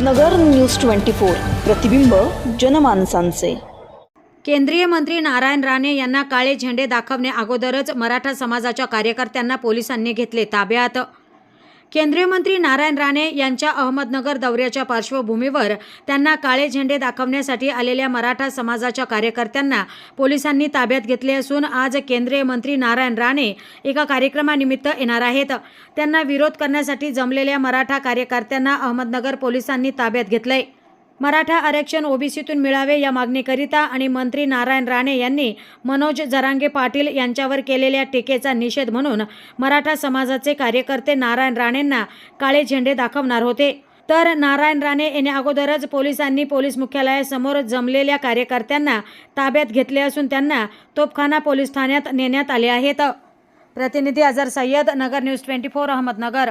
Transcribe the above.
नगर news twenty four. प्रतिबिंब जनमानसांचे. केंद्रीय मंत्री नारायण राणे यांना काळे झेंडे दाखवणे अगोदरच मराठा समाजाच्या कार्यकर्त्यांना पोलिसांनी घेतले ताब्यात. केंद्रीय मंत्री नारायण राणे यांच्या अहमदनगर दौऱ्याच्या पार्श्वभूमीवर त्यांना काळे झेंडे दाखवण्यासाठी आलेल्या मराठा समाजाच्या कार्यकर्त्यांना पोलिसांनी ताब्यात घेतले असून आज केंद्रीय मंत्री नारायण राणे एका कार्यक्रमानिमित्त येणार आहेत. त्यांना विरोध करण्यासाठी जमलेल्या मराठा कार्यकर्त्यांना अहमदनगर पोलिसांनी ताब्यात घेतलंय. मराठा आरक्षण ओबीसीतून मिळावे या मागणीकरिता आणि मंत्री नारायण राणे यांनी मनोज जरांगे पाटील यांच्यावर केलेल्या टीकेचा निषेध म्हणून मराठा समाजाचे कार्यकर्ते नारायण राणेंना काळे झेंडे दाखवणार होते. तर नारायण राणे येण्या अगोदरच पोलिसांनी पोलीस मुख्यालयासमोर जमलेल्या कार्यकर्त्यांना ताब्यात घेतले असून त्यांना तोपखाना पोलीस ठाण्यात नेण्यात आले आहेत. प्रतिनिधी Azhar Sayyed Nagar news twenty four Ahmednagar.